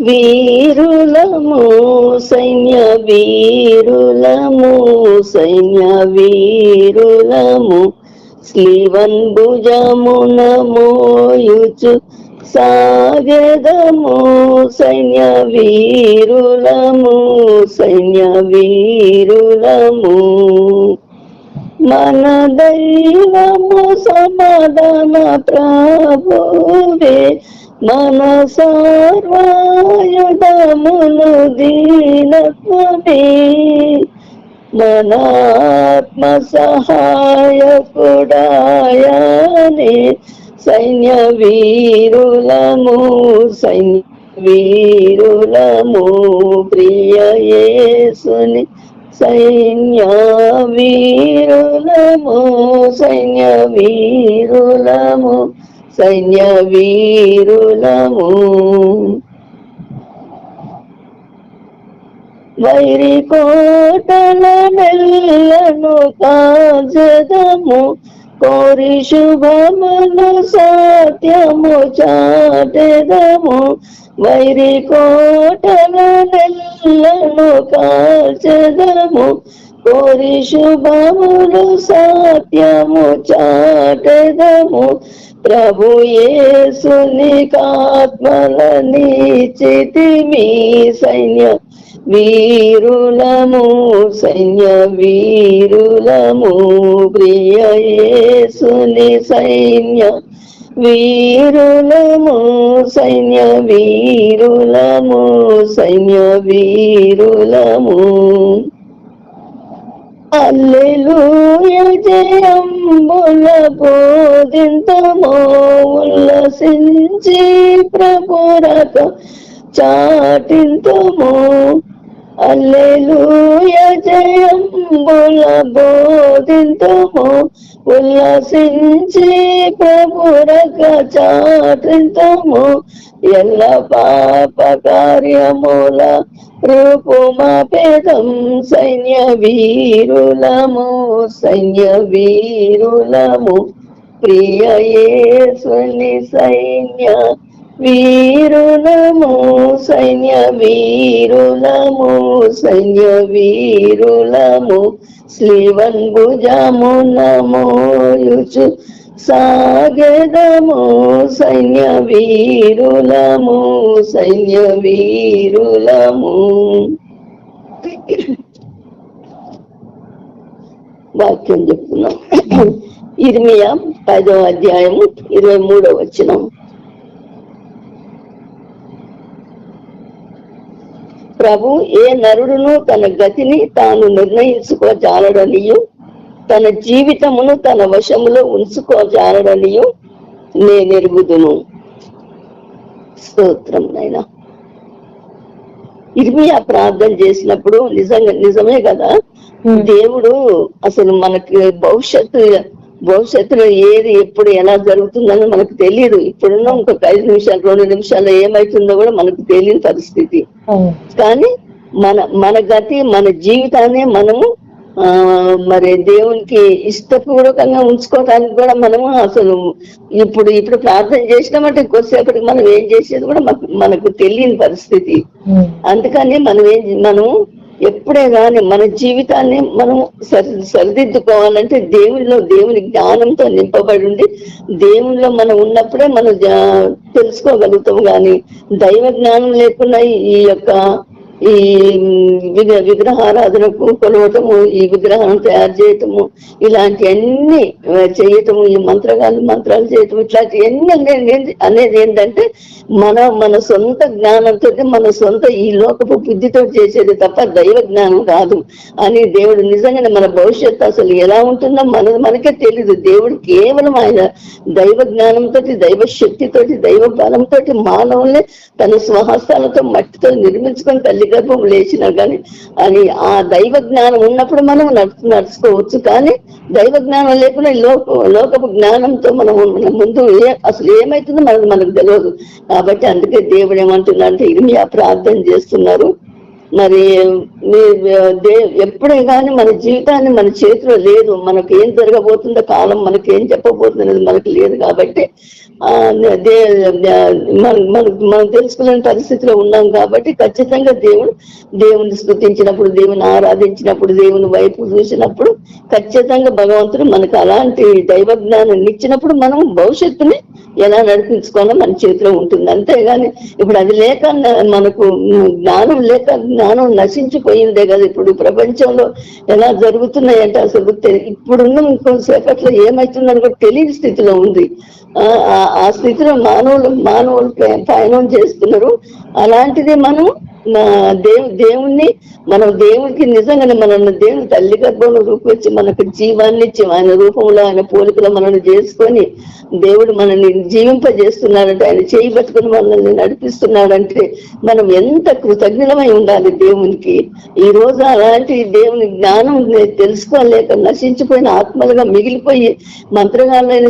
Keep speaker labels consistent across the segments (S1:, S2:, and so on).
S1: వీరులము సైన్య వీరులము సైన్య వీరులము స్లీవన్ భుజమున మోయుచు సాగదము సైన్య వీరులము సైన్య వీరులము. మన దైవము సమాధాన ప్రభువే మన సర్వాయుధములు దీనత్వమే. మనాత్మ సహాయకుడాయనే సైన్య వీరులము సైన్య వీరులము ప్రియయేసుని సైన్య వీరులము సైన్య వీరులము సైన్య వీరులము వైరి కోటల నెల్లను కాజదము కోరి శుభమును సత్యము చాటెదము. వైరి కోటల నెల్లను కాల్చెదము కోరి శుభమును సత్యము చాటెదము. ప్రభు యేసుని కాత్మలని చితిమి సైన్య వీరులము సైన్య వీరులము. ప్రియ యేసుని సైన్య వీరులము సైన్య వీరులము సైన్య వీరులము. అల్లెలూయ జయంబుల బోధింతమో ఉల్లసించి ప్రభురక చాటింతమో. అల్లెలూయ జయంబుల బోధింతమో ఉల్లసించి ప్రభురక చాటింతుము. ఎల్ల పాప కార్యముల రూపుమాపేదం సైన్య వీరులము సైన్య వీరులము. ప్రియ యేసుని సైన్య వీరులము సైన్య వీరులము సైన్య వీరులము శ్రీవన్ భుజము నమోయుచు సాగదము సైన్య వీరులము సైన్య వీరులము. వాక్యం చెప్తున్నాం. ఇర్మియా పదో అధ్యాయము ఇరవై మూడో వచ్చినాం ప్రభు ఏ నరుడును తన గతిని తాను నిర్ణయించుకోజాలడనియు తన జీవితమును తన వశములో ఉంచుకోజాలడనియు నేనెరుగుదును. స్తోత్రం నైనా ఇర్మియా ప్రార్థన చేసినప్పుడు నిజంగా నిజమే కదా? దేవుడు అసలు మనకి భవిష్యత్తు భవిష్యత్తులో ఏది ఎప్పుడు ఎలా జరుగుతుందని మనకు తెలియదు ఇప్పుడున్న ఇంకొక ఐదు నిమిషాలు రెండు నిమిషాల్లో ఏమైతుందో కూడా మనకు తెలియని పరిస్థితి. కానీ మన మన గతి మన జీవితాన్ని మనము ఆ మరి దేవునికి ఇష్టపూర్వకంగా ఉంచుకోవడానికి కూడా మనము అసలు ఇప్పుడు ఇప్పుడు ప్రార్థన చేసినామంటే కొద్దిసేపటికి మనం ఏం చేసేది కూడా మనకు మనకు తెలియని పరిస్థితి. అందుకని మనం ఏం మనము ఎప్పుడే కాని మన జీవితాన్ని మనం సరి సరిదిద్దుకోవాలంటే దేవునిలో దేవుని జ్ఞానంతో నింపబడి ఉండి దేవునిలో మనం ఉన్నప్పుడే మనం జా- తెలుసుకోగలుగుతాం కానీ దైవ జ్ఞానం లేకుండా ఈ యొక్క ఈ విగ్రహారాధనకు కొలవటము ఈ విగ్రహాలను తయారు చేయటము ఇలాంటి అన్ని చేయటము ఈ మంత్రగాలు మంత్రాలు చేయటం ఇట్లాంటివన్నీ అనేది అనేది ఏంటంటే మన మన సొంత జ్ఞానంతో మన సొంత ఈ లోకపు బుద్ధితో చేసేది తప్ప దైవ జ్ఞానం కాదు. అని దేవుడు నిజంగానే మన భవిష్యత్తు అసలు ఎలా ఉంటుందో మన మనకే తెలీదు. దేవుడు కేవలం ఆయన దైవ జ్ఞానంతో దైవ శక్తితోటి దైవ బలంతో మానవుల్ని తన స్వహస్తాలతో మట్టితో నిర్మించుకొని తల్లి గర్భం లేచినా కానీ అని ఆ దైవ జ్ఞానం ఉన్నప్పుడు మనం నడుచు నడుచుకోవచ్చు. కానీ దైవ జ్ఞానం లేకుండా లోక లోకపు జ్ఞానంతో మనం మన ముందు ఏ అసలు ఏమైతుందో మనకు మనకు తెలియదు కాబట్టి అందుకే దేవుడు ఏమంటున్నాడంటే ఇర్మియా ప్రార్థన చేస్తున్నారు. మరి మీ దే ఎప్పుడే కానీ మన జీవితాన్ని మన చేతిలో లేదు. మనకు ఏం జరగబోతుందో కాలం మనకి ఏం చెప్పబోతుంది అనేది మనకు లేదు కాబట్టి మనం మనం తెలుసుకునే పరిస్థితిలో ఉన్నాం కాబట్టి ఖచ్చితంగా దేవుడు దేవుని స్థుతించినప్పుడు దేవుని ఆరాధించినప్పుడు దేవుని వైపు చూసినప్పుడు ఖచ్చితంగా భగవంతుడు మనకు అలాంటి దైవ జ్ఞానాన్ని ఇచ్చినప్పుడు మనం భవిష్యత్తుని ఎలా నడిపించుకోవాలో మన చేతిలో ఉంటుంది. అంతేగాని ఇప్పుడు అది లేక మనకు జ్ఞానం లేక జ్ఞానం నశించిపోయిందే కదా. ఇప్పుడు ప్రపంచంలో ఎలా జరుగుతున్నాయంటే అసలు ఇప్పుడున్న ఇంకోసేపట్లో ఏమైతుందని కూడా తెలియని స్థితిలో ఉంది. ఆ ఆ- స్థితిలో మానవులు మానవులు ప్రయాణం పయనం చేస్తున్నారు. అలాంటిది మనం మా దేవు దేవుణ్ణి మనం దేవుడికి నిజంగానే మనల్ని దేవుని తల్లి గర్భంలో రూపొచ్చి మనకు జీవాన్ని ఇచ్చి ఆయన రూపంలో ఆయన పోలికలో మనల్ని చేసుకొని దేవుడు మనల్ని జీవింపజేస్తున్నాడంటే ఆయన చేయి పట్టుకుని మనల్ని నడిపిస్తున్నాడంటే మనం ఎంత కృతజ్ఞమై ఉండాలి దేవునికి. ఈ రోజు అలాంటి దేవుని జ్ఞానం తెలుసుకోలేక నశించిపోయిన ఆత్మలుగా మిగిలిపోయి మంత్రగాళ్ళైన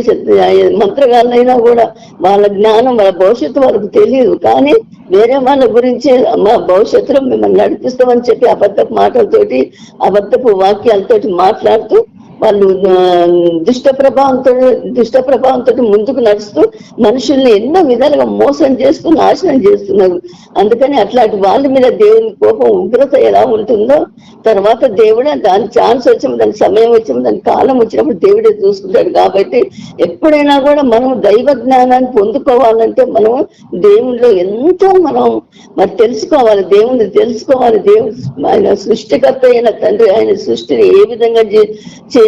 S1: మంత్రగాళ్ళైనా కూడా వాళ్ళ జ్ఞానం వాళ్ళ భవిష్యత్తు వాళ్ళకు తెలియదు కానీ వేరే వాళ్ళ గురించి మా భవిష్యత్తులో మిమ్మల్ని నడిపిస్తామని చెప్పి అబద్ధపు మాటలతోటి అబద్ధపు వాక్యాలతోటి మాట్లాడుతూ వాళ్ళు దుష్ట ప్రభావంతో దుష్ట ప్రభావంతో ముందుకు నడుస్తూ మనుషుల్ని ఎన్నో విధాలుగా మోసం చేస్తూ నాశనం చేస్తున్నారు. అందుకని అట్లాంటి వాళ్ళ మీద దేవుని కోపం ఉగ్రత ఎలా ఉంటుందో తర్వాత దేవుడే దాని ఛాన్స్ వచ్చినప్పుడు దాని సమయం వచ్చినప్పుడు దాని కాలం వచ్చినప్పుడు దేవుడే చూసుకుంటాడు. కాబట్టి ఎప్పుడైనా కూడా మనం దైవ జ్ఞానాన్ని పొందుకోవాలంటే మనం దేవునిలో ఎంతో మనం మరి తెలుసుకోవాలి. దేవుని తెలుసుకోవాలి. దేవుడు ఆయన సృష్టికర్త అయిన తండ్రి ఆయన సృష్టిని ఏ విధంగా చే-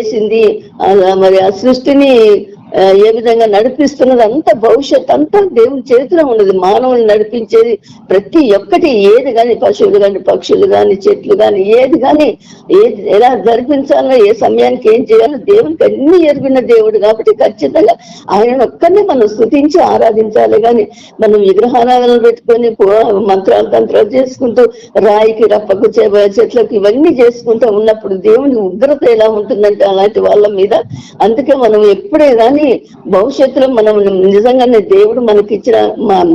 S1: చేసింది. అలా మరి ఆ సృష్టిని ఏ విధంగా నడిపిస్తున్నది అంత భవిష్యత్ అంతా దేవుని చేతిలో ఉన్నది. మానవుని నడిపించేది ప్రతి ఒక్కటి ఏది కానీ పశువులు కానీ పక్షులు కానీ చెట్లు కానీ ఏది కానీ ఏది ఎలా జరిపించాలో ఏ సమయానికి ఏం చేయాలో దేవునికి అన్ని ఎరిగిన దేవుడు కాబట్టి ఖచ్చితంగా ఆయన ఒక్కరిని మనం స్థుతించి ఆరాధించాలి. కానీ మనం విగ్రహారాధనలు పెట్టుకొని మంత్రాలు తంత్రాలు చేసుకుంటూ రాయికి రప్పకు చె- చెట్లకు ఇవన్నీ చేసుకుంటూ ఉన్నప్పుడు దేవుని ఉగ్రత ఎలా ఉంటుందంటే అలాంటి వాళ్ళ మీద. అందుకే మనం ఎప్పుడే కానీ భవిష్యత్తులో మనం నిజంగానే దేవుడు మనకిచ్చిన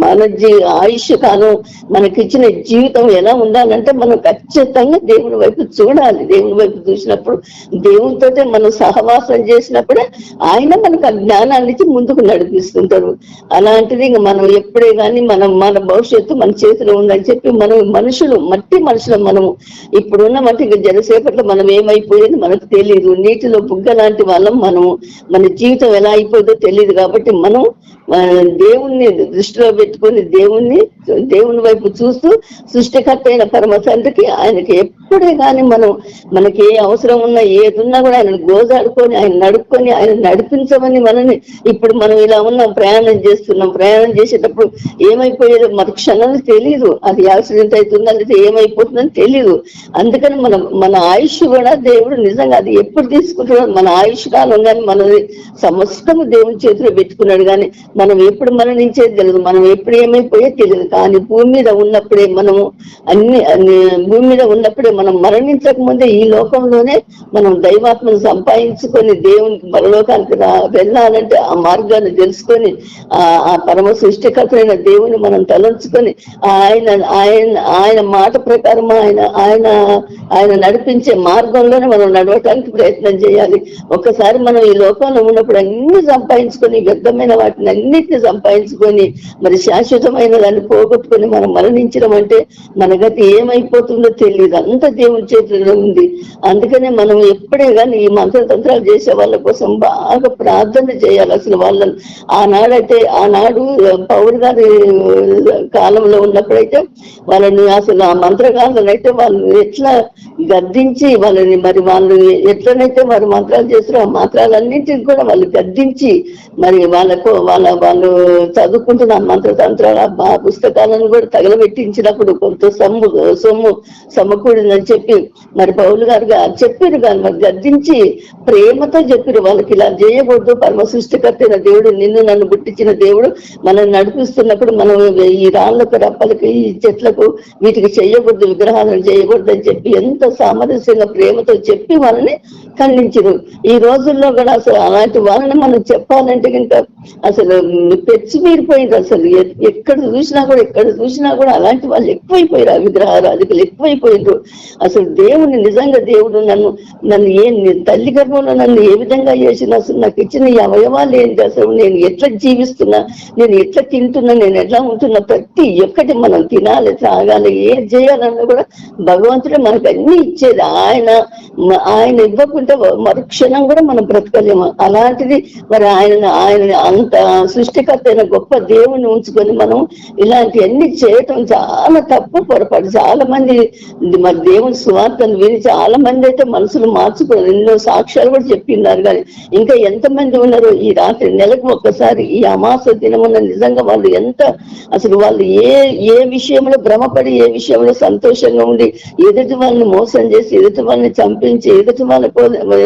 S1: మన జీ ఆయుష్ కాలం మనకిచ్చిన జీవితం ఎలా ఉండాలంటే మనం ఖచ్చితంగా దేవుని వైపు చూడాలి. దేవుని వైపు చూసినప్పుడు దేవునితోటే మనం సహవాసం చేసినప్పుడే ఆయన మనకు ఆ జ్ఞానాన్ని ఇచ్చి ముందుకు నడిపిస్తుంటారు అలాంటిది ఇంక మనం ఎప్పుడే కానీ మనం మన భవిష్యత్తు మన చేతిలో ఉందని చెప్పి మనం మనుషులు మట్టి మనుషులు మనము. ఇప్పుడున్న మట్టి జనసేపట్లో మనం ఏమైపోయేది మనకు తెలియదు నీటిలో బుగ్గ లాంటి వాళ్ళం మనము. మన జీవితం ఎలా అయిపోయిందో తెలియదు కాబట్టి మనం దేవుణ్ణి దృష్టిలో పెట్టుకొని దేవుణ్ణి దేవుని వైపు చూస్తూ సృష్టికర్త అయిన పరమ తండ్రికి ఆయనకి ఎప్పుడే కానీ మనం మనకి ఏ అవసరం ఉన్నా ఏది ఉన్నా కూడా ఆయన గోజాడుకొని ఆయన నడుపుకొని ఆయన నడిపించమని మనని ఇప్పుడు మనం ఇలా ఉన్నాం ప్రయాణం చేస్తున్నాం. ప్రయాణం చేసేటప్పుడు ఏమైపోయేదో? మన క్షణాలు తెలియదు అది యాక్సిడెంట్ అవుతుందా లేదా ఏమైపోతుందని తెలియదు అందుకని మనం మన ఆయుష్ కూడా దేవుడు నిజంగా అది ఎప్పుడు తీసుకుంటున్నాడు? మన ఆయుష్ కాలం కానీ మనది సమస్తము దేవుని చేతిలో పెట్టుకున్నాడు. కానీ మనం ఎప్పుడు మరణించేది తెలియదు మనం ఎప్పుడు ఏమైపోయే తెలియదు కానీ భూమి మీద ఉన్నప్పుడే మనము అన్ని అన్ని భూమి మీద ఉన్నప్పుడే మనం మరణించక ముందే ఈ లోకంలోనే మనం దైవాత్మను సంపాదించుకొని దేవునికి పరలోకానికి రా వెళ్ళాలంటే ఆ మార్గాన్ని తెలుసుకొని ఆ ఆ పరమ సృష్టికర్తైన దేవుని మనం తలంచుకొని ఆయన ఆయన ఆయన మాట ప్రకారం ఆయన ఆయన ఆయన నడిపించే మార్గంలోనే మనం నడవటానికి ప్రయత్నం చేయాలి. ఒక్కసారి మనం ఈ లోకంలో ఉన్నప్పుడు అన్ని సంపాదించుకొని వ్యర్థమైన వాటిని అన్నిటిని సంపాదించుకొని మరి శాశ్వతమైన దాన్ని పోగొట్టుకొని మనం మరణించడం అంటే మన గతి ఏమైపోతుందో తెలియదు అంత దేవుని చేతిలో ఉంది. అందుకనే మనం ఎప్పుడే కానీ ఈ మంత్రతంత్రాలు చేసే వాళ్ళ కోసం బాగా ప్రార్థన చేయాలి అసలు వాళ్ళని. ఆనాడైతే ఆనాడు పౌరు గారి కాలంలో ఉన్నప్పుడైతే వాళ్ళని అసలు ఆ మంత్రకాలను అయితే వాళ్ళు ఎట్లా గద్దించి వాళ్ళని మరి వాళ్ళు ఎట్లనైతే వారు మంత్రాలు చేస్తారో ఆ మంత్రాలన్నింటిని కూడా వాళ్ళు గద్దించి మరి వాళ్ళకు వాళ్ళ వాళ్ళు చదువుకుంటున్న మంత్ర తంత్రాల మా పుస్తకాలను కూడా తగలబెట్టించినప్పుడు కొంత సొమ్ము సొమ్ము సమకూడిందని చెప్పి మరి పౌలు గారు చెప్పారు కానీ మరి గద్దించి ప్రేమతో చెప్పారు. వాళ్ళకి ఇలా చేయకూడదు. పరమ సృష్టికర్తైన దేవుడు నిన్ను నన్ను పుట్టించిన దేవుడు మనం నడిపిస్తున్నప్పుడు మనం ఈ రాళ్ళకు రప్పలకి ఈ చెట్లకు వీటికి చేయకూడదు విగ్రహాలను చేయకూడదు అని చెప్పి ఎంత సామరస్యంగా ప్రేమతో చెప్పి వాళ్ళని ఖండించరు. ఈ రోజుల్లో కూడా అసలు అలాంటి వాళ్ళని మనం చెప్పాలంటే ఇంకా అసలు పెచ్చి మీరిపోయింది అసలు. ఎక్కడ చూసినా కూడా ఎక్కడ చూసినా కూడా అలాంటి వాళ్ళు ఎక్కువైపోయారు ఆ విగ్రహారాధికలు ఎక్కువైపోయారు అసలు దేవుని నిజంగా దేవుడు నన్ను నన్ను ఏ తల్లి గర్భంలో నన్ను ఏ విధంగా చేసిన అసలు నాకు ఇచ్చిన ఈ అవయవాలు ఏంటి అసలు? నేను ఎట్లా జీవిస్తున్నా? నేను ఎట్లా తింటున్నా? నేను ఎట్లా ఉంటున్నా? ప్రతి ఒక్కటి మనం తినాలి త్రాగాలి ఏం చేయాలన్నా కూడా భగవంతుడే మనకు అన్ని ఇచ్చేది. ఆయన ఆయన ఇవ్వకుంటే మరుక్షణం కూడా మనం బ్రతకలేము. అలాంటిది మరి ఆయన ఆయన అంత సృష్టికర్త అయిన గొప్ప దేవుని ఉంచుకొని మనం ఇలాంటివన్నీ చేయటం చాలా తప్పు పొరపాటు. చాలా మంది మరి దేవుని సువార్తను విని చాలా మంది అయితే మనసులు మార్చుకున్నారు ఎన్నో సాక్ష్యాలు కూడా చెప్పిన్నారు కానీ ఇంకా ఎంత మంది ఉన్నారు ఈ రాత్రి నెలకు ఒక్కసారి ఈ అమాస దినమున నిజంగా వాళ్ళు ఎంత అసలు వాళ్ళు ఏ ఏ విషయంలో భ్రమపడి ఏ విషయంలో సంతోషంగా ఉండి ఎదుటి వాళ్ళని మోసం చేసి ఎదుటి వాళ్ళని చంపించి ఎదుటి వాళ్ళ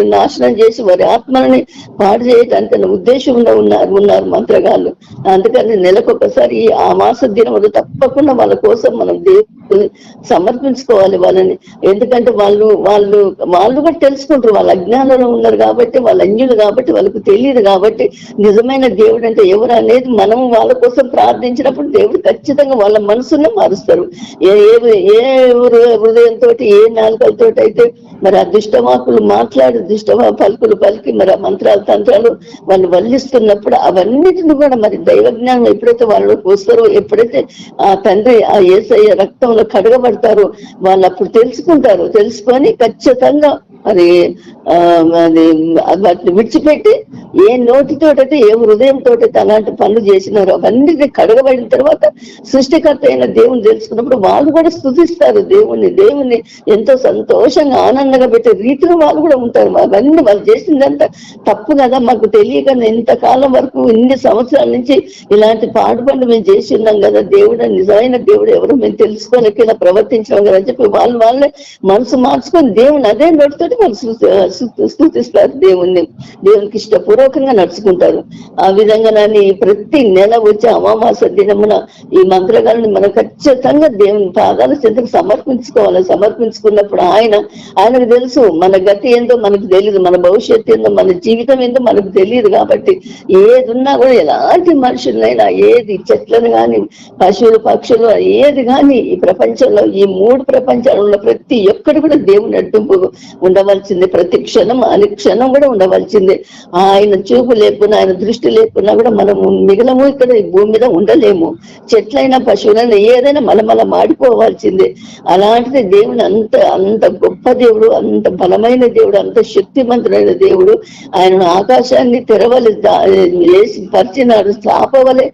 S1: నాశనం చేసి వారి ఆత్మలని పాడు చేయటానికి ఉద్దేశంలో ఉన్నారు. ఉన్నారు మంత్రగాళ్ళు అందుకని నెలకొకసారి ఈ ఆ మాస దినములు తప్పకుండా వాళ్ళ కోసం మనం దేవుని సమర్పించుకోవాలి వాళ్ళని. ఎందుకంటే వాళ్ళు వాళ్ళు వాళ్ళు కూడా తెలుసుకుంటారు. వాళ్ళ అజ్ఞానంలో ఉన్నారు కాబట్టి వాళ్ళ అన్యులు కాబట్టి వాళ్ళకు తెలియదు కాబట్టి నిజమైన దేవుడు అంటే ఎవరు అనేది మనం వాళ్ళ కోసం ప్రార్థించినప్పుడు దేవుడు ఖచ్చితంగా వాళ్ళ మనసునే మారుస్తారు. ఏ ఏ- ఏ హృదయంతో ఏ నాలుకలతో అయితే మరి ఆ దుష్టవాకులు మాట్లాడి దుష్టవా పలుకులు పలికి మరి ఆ మంత్రాలు తంత్రాలు వాళ్ళు వల్లిస్తున్నప్పుడు అవన్నిటిని కూడా మరి దైవ జ్ఞానం ఎప్పుడైతే వాళ్ళలోకి వస్తారో ఎప్పుడైతే ఆ తండ్రి ఆ ఏసయ్య రక్తంలో కడగబడతారో వాళ్ళు అప్పుడు తెలుసుకుంటారు. తెలుసుకొని ఖచ్చితంగా అది ఆ అది వాటిని విడిచిపెట్టి ఏ నోటితోటైతే ఏ హృదయంతో అలాంటి పనులు చేసినారో అవన్నీ కడగబడిన తర్వాత సృష్టికర్త అయిన దేవుని తెలుసుకున్నప్పుడు వాళ్ళు కూడా స్థుతిస్తారు దేవుణ్ణి. దేవుణ్ణి ఎంతో సంతోషంగా ఆనందంగా పెట్టే రీతిలో వాళ్ళు కూడా ఉంటారు. అవన్నీ వాళ్ళు చేసిందంతా తప్పు కదా మాకు తెలియక ఇంతకాలం వరకు ఇన్ని సంవత్సరాల నుంచి ఇలాంటి పాడు పనులు మేము చేసి ఉన్నాం కదా దేవుడు నిజమైన దేవుడు ఎవరు మేము తెలుసుకోలేక ఇలా ప్రవర్తించాం కదా అని చెప్పి వాళ్ళు వాళ్ళే మనసు మార్చుకొని దేవుని అదే నోటితోటి వాళ్ళు స్థుతిస్తారు దేవుణ్ణి దేవునికి ఇష్టపూర్వకంగా నడుచుకుంటారు. ఆ విధంగా నన్ను ప్రతి నెల వచ్చే అమావాస దినమున ఈ మంత్రగాలను మనం ఖచ్చితంగా దేవుని పాదాల చెంతకు సమర్పించుకోవాలి. సమర్పించుకున్నప్పుడు ఆయన ఆయనకు తెలుసు మన గతి ఏందో మనకు తెలియదు మన భవిష్యత్తు ఏందో మన జీవితం ఏందో మనకు తెలియదు కాబట్టి ఏది ఉన్నా కూడా ఎలాంటి మనుషులైనా ఏది చెట్లను గాని పశువులు పక్షులు ఏది కానీ ఈ ప్రపంచంలో ఈ మూడు ప్రపంచాలు ఉన్న ప్రతి ఒక్కటి కూడా దేవుని నడిపింపు ఉండవలసింది. ప్రతి క్షణం అని క్షణం కూడా ఉండవలసిందే. ఆయన చూపు లేకున్నా ఆయన దృష్టి లేకున్నా కూడా మనము మిగలము ఇక్కడ ఈ భూమి మీద ఉండలేము. చెట్లైనా పశువులైనా ఏదైనా మలమల మాడిపోవాల్సిందే. అలాంటిది దేవుని అంత అంత గొప్ప దేవుడు అంత బలమైన దేవుడు అంత శక్తిమంతుడైన దేవుడు ఆయన ఆకాశాన్ని తెరవలి వేసి పరిచినాడు స్థాపవలే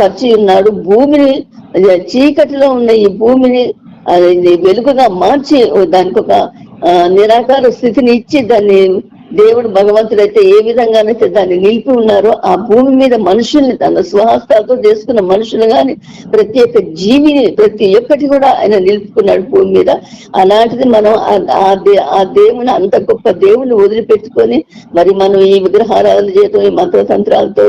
S1: పరిచి ఉన్నాడు. భూమిని చీకటిలో ఉన్న ఈ భూమిని అది వెలుగుగా మార్చి దానికి ఒక నిరాకార స్థితిని ఇచ్చి దాన్ని దేవుడు భగవంతుడైతే ఏ విధంగానైతే దాన్ని నిలిపి ఉన్నారో ఆ భూమి మీద మనుషుల్ని తన స్వహస్తాలతో చేసుకున్న మనుషులు గాని ప్రతి ఒక్క జీవిని ప్రతి ఒక్కటి కూడా ఆయన నిలుపుకున్నాడు భూమి మీద. అలాంటిది మనం ఆ- దే- ఆ దేవుని అంత గొప్ప దేవుని వదిలిపెట్టుకొని మరి మనం ఈ విగ్రహారాధన చేయటం ఈ మంత్రతంత్రాలతో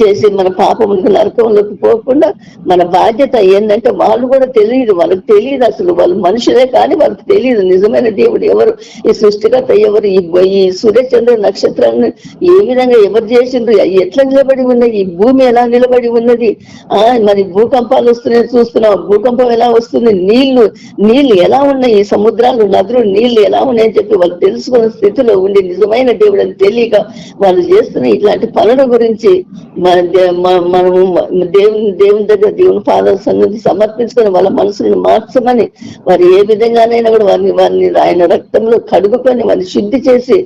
S1: చేసి మన పాపములకు నరకంలోకి పోకుండా మన బాధ్యత ఏంటంటే వాళ్ళు కూడా తెలియదు వాళ్ళకి తెలియదు అసలు వాళ్ళు మనుషులే కానీ వాళ్ళకి తెలియదు. నిజమైన దేవుడు ఎవరు? ఈ సృష్టికర్త ఎవరు? ఈ సురేష్ చంద్ర నక్షత్రాలను ఏ విధంగా ఎవరు చేసిండ్రు అవి ఎట్లా నిలబడి ఉన్నది ఈ భూమి ఎలా నిలబడి ఉన్నది? ఆ మరి భూకంపాలు వస్తున్నాయి చూస్తున్నాం భూకంపం ఎలా వస్తుంది? నీళ్ళు నీళ్ళు ఎలా ఉన్నాయి? సముద్రాలు నదులు నీళ్ళు ఎలా ఉన్నాయని చెప్పి వాళ్ళు తెలుసుకున్న స్థితిలో ఉండి నిజమైన దేవుడు అని తెలియక వాళ్ళు చేస్తున్న ఇట్లాంటి పనుల గురించి మనము దేవుని దేవుని దగ్గర దేవుని పాదాల సన్నిధి సమర్పించుకొని వాళ్ళ మనసులను మార్చమని వారు ఏ విధంగానైనా కూడా వారిని వారిని ఆయన రక్తంలో కడుగుకొని వారిని శుద్ధి చేసి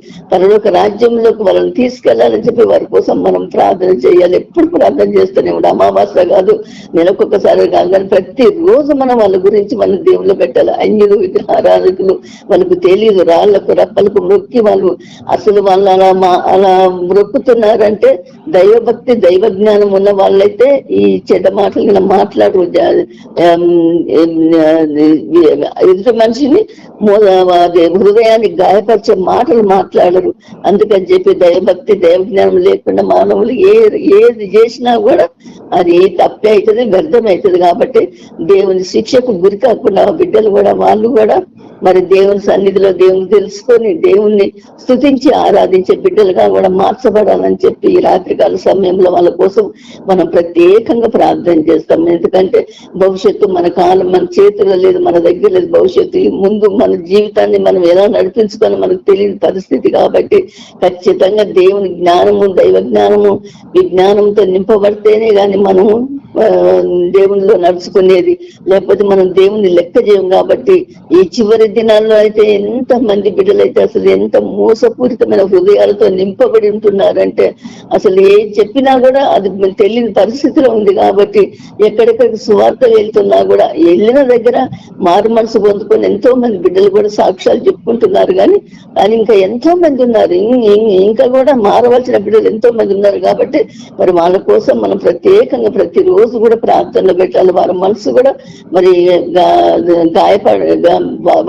S1: పరలోక రాజ్యంలోకి వాళ్ళని తీసుకెళ్ళాలని చెప్పి వారి కోసం మనం ప్రార్థన చేయాలి. ఎప్పుడు ప్రార్థన చేస్తూనే ఉండాలి అమావాస్య కాదు నెలకొకసారి కాదు కానీ ప్రతి రోజు మనం వాళ్ళ గురించి మనం దేవుళ్ళు పెట్టాలి. అన్యులు విగ్రహారాధకులు వాళ్ళకు తెలియదు రాళ్ళకు రప్పలకు మొక్కి వాళ్ళు అసలు వాళ్ళు అలా మా అలా మొక్కుతున్నారంటే దైవభక్తి దైవ జ్ఞానం ఉన్న వాళ్ళైతే ఈ చెడ్డ మాటలు ఇలా మాట్లాడరు. జా- ఎదుటి మనిషిని హృదయానికి హృదయాన్ని గాయపరిచే మాటలు మాట్లాడరు. అందుకని చెప్పి దైవభక్తి దైవ జ్ఞానం లేకుండా మానవులు ఏ ఏది చేసినా కూడా అది తప్పే అవుతుంది వ్యర్థం అవుతుంది కాబట్టి దేవుని శిక్షకు గురి కాకుండా బిడ్డలు కూడా వాళ్ళు కూడా మరి దేవుని సన్నిధిలో దేవుని తెలుసుకొని దేవుణ్ణి స్థుతించి ఆరాధించే బిడ్డలుగా కూడా మార్చబడాలని చెప్పి ఈ రాత్రికాల సమయంలో వాళ్ళ కోసం మనం ప్రత్యేకంగా ప్రార్థన చేస్తాం. ఎందుకంటే భవిష్యత్తు మన కాలం మన చేతిలో లేదు మన దగ్గర లేదు. భవిష్యత్తు ముందు మన జీవితాన్ని మనం ఎలా నడిపించుకొని మనకు తెలియని పరిస్థితి కాబట్టి ఖచ్చితంగా దేవుని జ్ఞానము దైవ జ్ఞానము విజ్ఞానంతో నింపబడితేనే గాని మనము దేవునిలో నడుచుకునేది. లేకపోతే మనం దేవుని లెక్క చేయం కాబట్టి ఈ చివరి దినాల్లో అయితే ఎంత మంది బిడ్డలైతే అసలు ఎంత మోసపూరితమైన హృదయాలతో నింపబడి ఉంటున్నారంటే అసలు ఏం చెప్పినా కూడా అది తెలియని పరిస్థితిలో ఉంది కాబట్టి ఎక్కడెక్కడికి సువార్త వెళ్తున్నా కూడా వెళ్ళిన దగ్గర మారు మనసు పొందుకొని ఎంతో మంది బిడ్డలు కూడా సాక్ష్యాలు చెప్పుకుంటున్నారు కానీ కానీ ఇంకా ఎంతో మంది ఉన్నారు ఇంకా కూడా మారవలసిన బిడ్డలు ఎంతో మంది ఉన్నారు కాబట్టి మరి వాళ్ళ కోసం మనం ప్రత్యేకంగా ప్రతిరోజు కూడా ప్రార్థనలు పెట్టాలి. వాళ్ళ మనసు కూడా మరి గాయపడ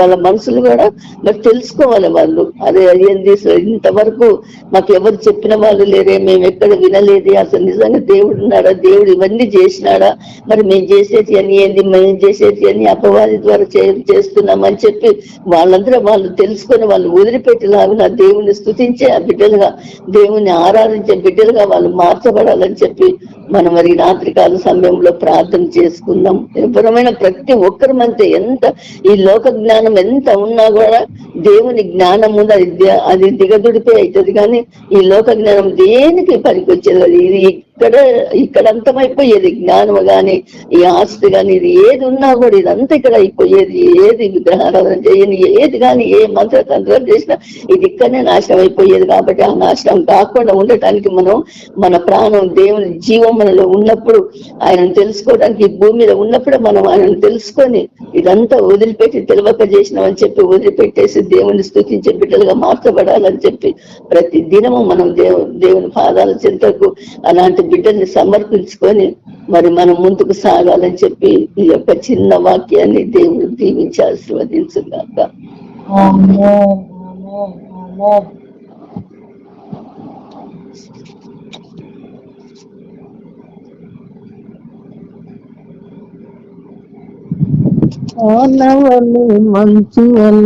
S1: వాళ్ళ మనసులు కూడా మరి తెలుసుకోవాలి వాళ్ళు. అదే ఏంది ఇంతవరకు మాకు ఎవరు చెప్పిన వాళ్ళు లేరే మేము ఎక్కడ వినలేదు. అసలు నిజంగా దేవుడు ఉన్నాడా? దేవుడు ఇవన్నీ చేసినాడా? మరి మేము చేసేది అని ఏంది? మేము చేసేది అని అపవాది ద్వారా చే- చేస్తున్నామని చెప్పి వాళ్ళందరూ వాళ్ళు తెలుసుకొని వాళ్ళు వదిలిపెట్టేలాగా దేవుని స్థుతించే ఆ బిడ్డలుగా దేవుని ఆరాధించే బిడ్డలుగా వాళ్ళు మార్చబడాలని చెప్పి మనం మరి ఈ రాత్రికాల సమయంలో ప్రార్థన చేసుకుందాం. ఎవరమైన ప్రతి ఒక్కరి అంతే. ఎంత ఈ లోక జ్ఞానం ఎంత ఉన్నా కూడా దేవుని జ్ఞానం ఉంది అది అది దిగదుడిపే అవుతుంది కానీ ఈ లోక జ్ఞానం దేనికి పనికొచ్చేది? అది ఇది ఇక్కడ ఇక్కడ అంతమైపోయేది. జ్ఞానం గాని ఈ ఆస్తి గాని ఇది ఏది ఉన్నా కూడా ఇదంతా ఇక్కడ అయిపోయేది. ఏది విగ్రహారాధన చేయని ఏది కానీ ఏ మంత్రతంత్రం చేసినా ఇది ఇక్కడనే నాశనం అయిపోయేది. కాబట్టి ఆ నాశనం కాకుండా ఉండటానికి మనం మన ప్రాణం దేవుని జీవం మనలో ఉన్నప్పుడు ఆయనను తెలుసుకోవడానికి ఈ భూమి మీద ఉన్నప్పుడు మనం ఆయనను తెలుసుకొని ఇదంతా వదిలిపెట్టి తెలివక చేసినామని చెప్పి వదిలిపెట్టేసి దేవుని స్థుతించే బిడ్డలుగా మార్చబడాలని చెప్పి ప్రతి దినము మనం దేవు దేవుని పాదాల చింతకు అలాంటి బిడ్డల్ని సమర్పించుకొని మరి మనం ముందుకు సాగాలని చెప్పి ఈ యొక్క చిన్న వాక్యాన్ని దేవుడు దీవించి ఆశీర్వదించుగాక
S2: ఆమేన్ ఆమేన్ ఆమేన్ మానవని మంచి వల్ల